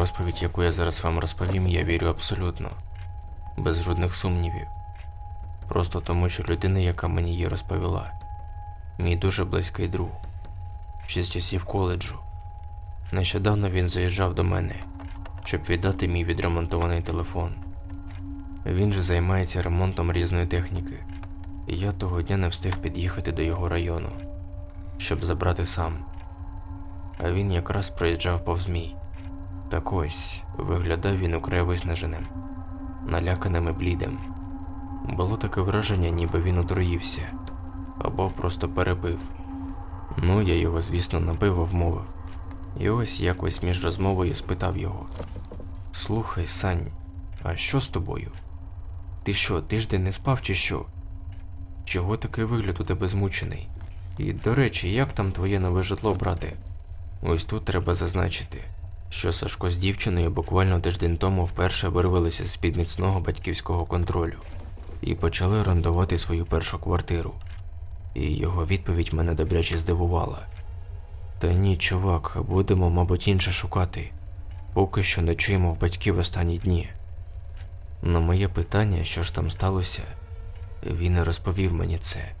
Розповідь, яку я зараз вам розповім, я вірю абсолютно, без жодних сумнівів. Просто тому, що людина, яка мені її розповіла, мій дуже близький друг, ще з часів коледжу. Нещодавно він заїжджав до мене, щоб віддати мій відремонтований телефон. Він же займається ремонтом різної техніки, і я того дня не встиг під'їхати до його району, щоб забрати сам. А він якраз проїжджав повз мій. Так ось виглядав він украй виснаженим, наляканим і блідим. Було таке враження, ніби він отруївся або просто перебив. Ну, я його, звісно, напиво вмовив. І ось якось між розмовою спитав його: Слухай, Сань, а що з тобою? Ти що, тиждень не спав чи що? Чого такий вигляд у тебе змучений? І, до речі, як там твоє нове житло, брате? Ось тут треба зазначити, що Сашко з дівчиною буквально тиждень тому вперше вирвалися з під міцного батьківського контролю і почали орендувати свою першу квартиру. І його відповідь мене добряче здивувала. Та ні, чувак, будемо, мабуть, інше шукати. Поки що ночуємо в батьків останні дні. На моє питання, що ж там сталося, він і розповів мені це.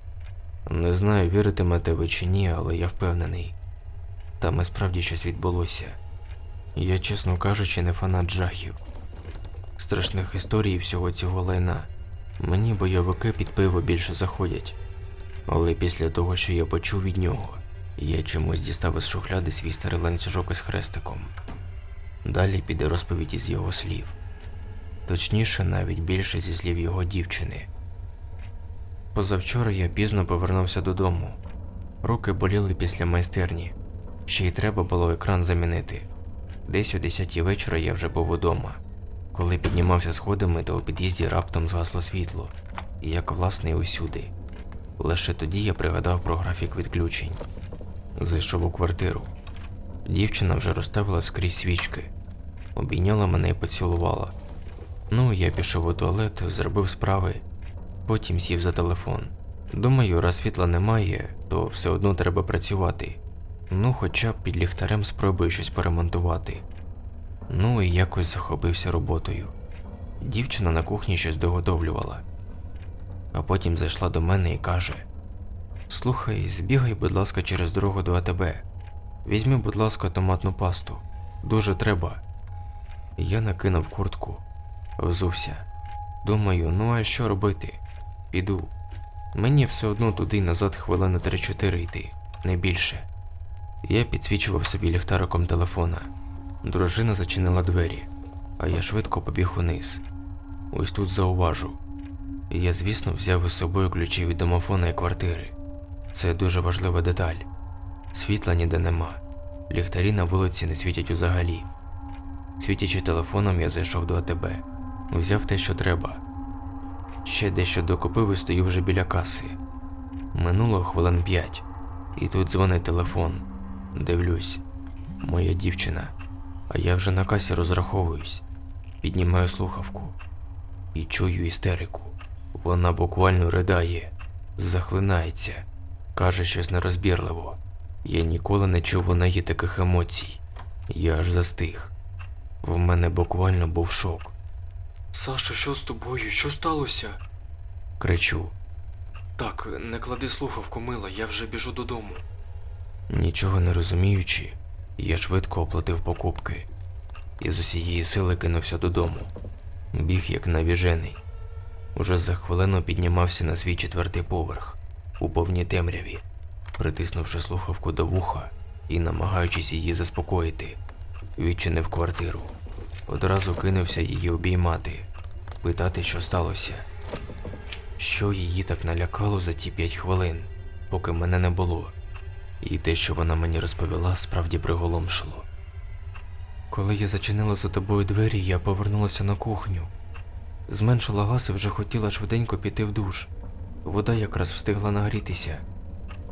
Не знаю, віритимете ви чи ні, але я впевнений. Там і справді щось відбулося. Я, чесно кажучи, не фанат жахів. Страшних історій всього цього лайна. Мені бойовики під пиво більше заходять. Але після того, що я почув від нього, я чомусь дістав із шухляди свій старий ланцюжок із хрестиком. Далі піде розповідь із його слів. Точніше, навіть більше зі слів його дівчини. Позавчора я пізно повернувся додому. Руки боліли після майстерні, ще й треба було екран замінити. Десь о 10 вечора я вже був удома. Коли піднімався сходами, то у під'їзді раптом згасло світло, і як власне і усюди. Лише тоді я пригадав про графік відключень. Зайшов у квартиру. Дівчина вже розставила скрізь свічки, обійняла мене і поцілувала. Ну, я пішов у туалет, зробив справи, потім сів за телефон. Думаю, раз світла немає, то все одно треба працювати. Ну, хоча б під ліхтарем спробую щось поремонтувати. Ну і якось захопився роботою. Дівчина на кухні щось доготовлювала, а потім зайшла до мене і каже: Слухай, збігай, будь ласка, через дорогу до АТБ. Візьми, будь ласка, томатну пасту. Дуже треба. Я накинув куртку, взувся. Думаю, ну а що робити? Піду. Мені все одно туди назад хвилини 3-4 йти, не більше. Я підсвічував собі ліхтариком телефона. Дружина зачинила двері, а я швидко побіг униз. Ось тут зауважу. Я, звісно, взяв із собою ключі від домофона і квартири. Це дуже важлива деталь. Світла ніде нема. Ліхтарі на вулиці не світять взагалі. Світячи телефоном, я зайшов до АТБ. Взяв те, що треба. Ще дещо докупив і стою вже біля каси. Минуло хвилин п'ять, і тут дзвонить телефон. Дивлюсь, моя дівчина, а я вже на касі розраховуюсь. Піднімаю слухавку і чую істерику. Вона буквально ридає, захлинається, каже щось нерозбірливо. Я ніколи не чув у неї таких емоцій. Я аж застиг. В мене буквально був шок. Саша, що з тобою? Що сталося? Кричу, Так, не клади слухавку, мила, я вже біжу додому. Нічого не розуміючи, я швидко оплатив покупки і з усієї сили кинувся додому. Біг як навіжений. Уже за хвилину піднімався на свій четвертий поверх у повній темряві, притиснувши слухавку до вуха і намагаючись її заспокоїти, відчинив квартиру. Одразу кинувся її обіймати, питати, що сталося. Що її так налякало за ті п'ять хвилин, поки мене не було, і те, що вона мені розповіла, справді приголомшило. Коли я зачинила за тобою двері, я повернулася на кухню. Зменшила газ і вже хотіла швиденько піти в душ. Вода якраз встигла нагрітися.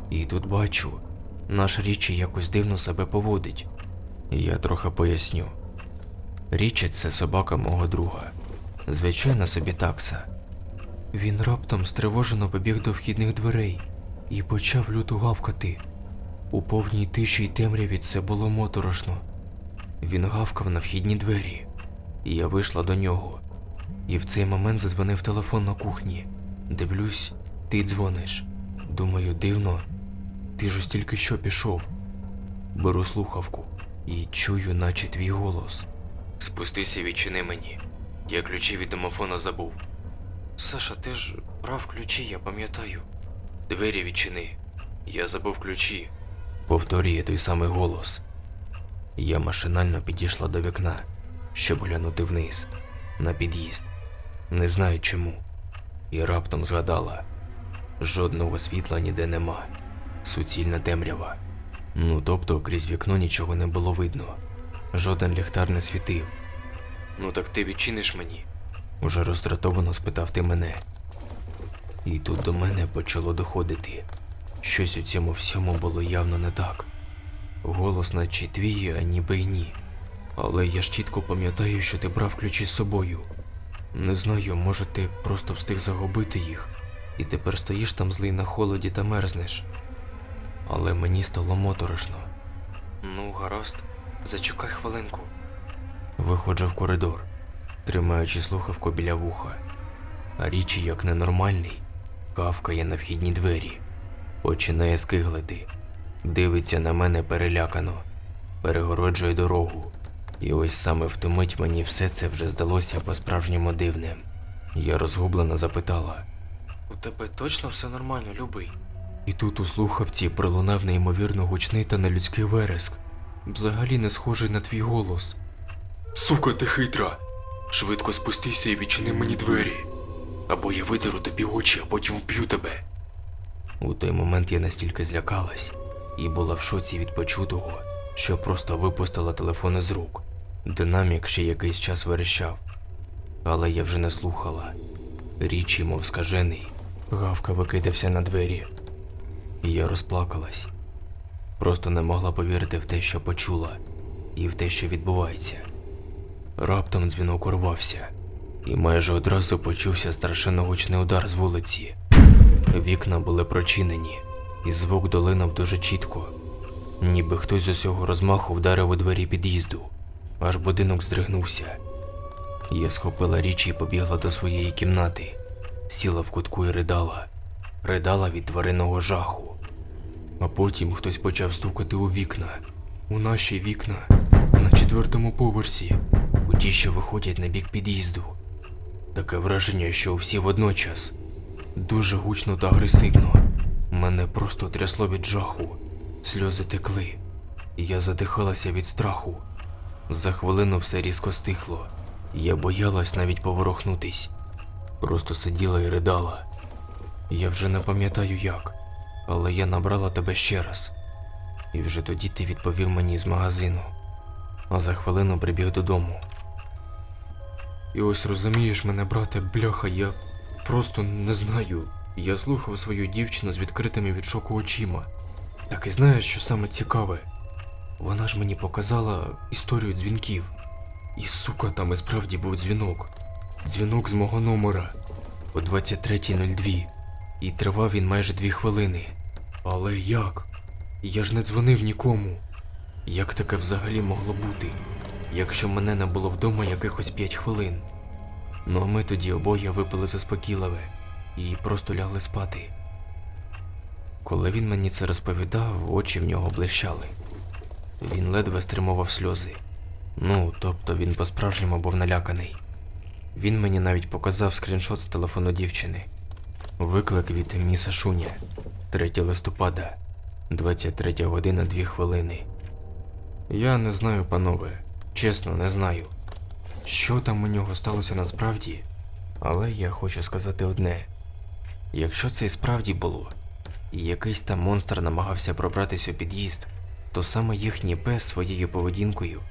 І тут бачу, наш річі якось дивно себе поводить. Я трохи поясню. Річі це собака мого друга. Звичайна собі такса. Він раптом стривожено побіг до вхідних дверей і почав люто гавкати. У повній тиші й темряві це було моторошно. Він гавкав на вхідні двері, я вийшла до нього. І в цей момент задзвонив телефон на кухні. Дивлюсь, ти дзвониш. Думаю, дивно, ти ж ось тільки що пішов. Беру слухавку і чую, наче твій голос. Спустися, відчини мені. Я ключі від домофона забув. Саша, ти ж брав ключі, я пам'ятаю. Двері відчини. Я забув ключі. Повторює той самий голос. Я машинально підійшла до вікна, щоб глянути вниз, на під'їзд. Не знаю чому. І раптом згадала: жодного світла ніде нема. Суцільна темрява. Ну тобто крізь вікно нічого не було видно. Жоден ліхтар не світив. Ну так ти відчиниш мені. Уже роздратовано спитав ти мене. І тут до мене почало доходити. Щось у цьому всьому було явно не так. Голос наче твій, а ніби й ні. Але я ж чітко пам'ятаю, що ти брав ключі з собою. Не знаю, може ти просто встиг загубити їх, і тепер стоїш там злий на холоді та мерзнеш. Але мені стало моторошно. Ну, гаразд, зачекай хвилинку. Виходжу в коридор, тримаючи слухавку біля вуха. А річі, як ненормальний, кавкає на вхідні двері, починає скиглити, дивиться на мене перелякано, перегороджує дорогу. І ось саме в ту мить мені все це вже здалося по-справжньому дивним. Я розгублено запитала, У тебе точно все нормально, любий. і тут у слухавці пролунав неймовірно гучний та нелюдський вереск, взагалі не схожий на твій голос. Сука, ти хитра. Швидко спустися і відчини мені двері. Або я видеру тобі очі, а потім вб'ю тебе. У той момент я настільки злякалась і була в шоці від почутого, що просто випустила телефон із рук. Динамік ще якийсь час верещав, але я вже не слухала. Річі, мов скажений, гавка викидався на двері. І я розплакалась. Просто не могла повірити в те, що почула, і в те, що відбувається. Раптом дзвінок урвався, і майже одразу почувся страшенно гучний удар з вулиці. Вікна були прочинені, і звук долинув дуже чітко, ніби хтось з усього розмаху вдарив у двері під'їзду, аж будинок здригнувся. Я схопила річі і побігла до своєї кімнати, сіла в кутку і ридала, ридала від тваринного жаху. А потім хтось почав стукати у вікна, у наші вікна, на четвертому поверсі, у ті, що виходять на бік під'їзду. Таке враження, що всі водночас. Дуже гучно та агресивно. Мене просто трясло від жаху. Сльози текли. Я задихалася від страху. За хвилину все різко стихло. Я боялась навіть поворухнутись. Просто сиділа і ридала. Я вже не пам'ятаю як, але я набрала тебе ще раз. І вже тоді ти відповів мені з магазину. А за хвилину прибіг додому. І ось розумієш мене, брате, бляха, я просто не знаю. Я слухав свою дівчину з відкритими від шоку очима. Так і знаєш, що саме цікаве? Вона ж мені показала історію дзвінків. І сука, там і справді був дзвінок. Дзвінок з мого номера о 23.02. І тривав він майже дві хвилини. Але як? Я ж не дзвонив нікому. Як таке взагалі могло бути, якщо мене не було вдома якихось п'ять хвилин? Ну а ми тоді обоє випили заспокійливе і просто лягли спати. Коли він мені це розповідав, очі в нього блищали. Він ледве стримував сльози. Ну, тобто він по-справжньому був наляканий. Він мені навіть показав скріншот з телефону дівчини. Виклик від міса Шуня 3 листопада, 23 година 2 хвилини. Я не знаю, панове, чесно, не знаю. Що там у нього сталося насправді? Але я хочу сказати одне: якщо це і справді було, і якийсь там монстр намагався пробратися у під'їзд, то саме їхній пес своєю поведінкою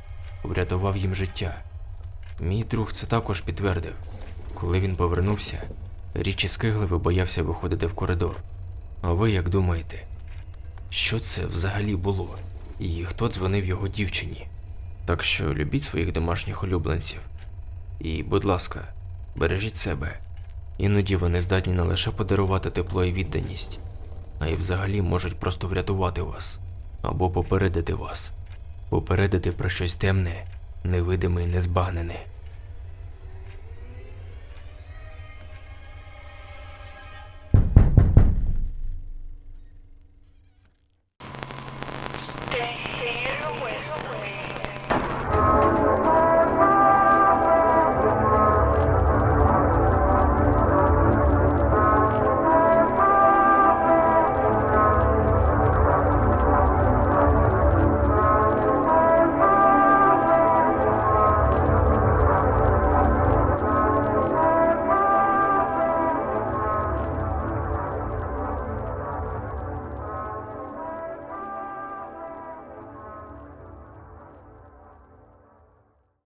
врятував їм життя. Мій друг це також підтвердив. Коли він повернувся, річі скигливо боявся виходити в коридор. А ви як думаєте, що це взагалі було? І хто дзвонив його дівчині? Так що любіть своїх домашніх улюбленців. І, будь ласка, бережіть себе. Іноді вони здатні не лише подарувати тепло і відданість, а й взагалі можуть просто врятувати вас або попередити вас. попередити про щось темне, невидиме і незбагнене.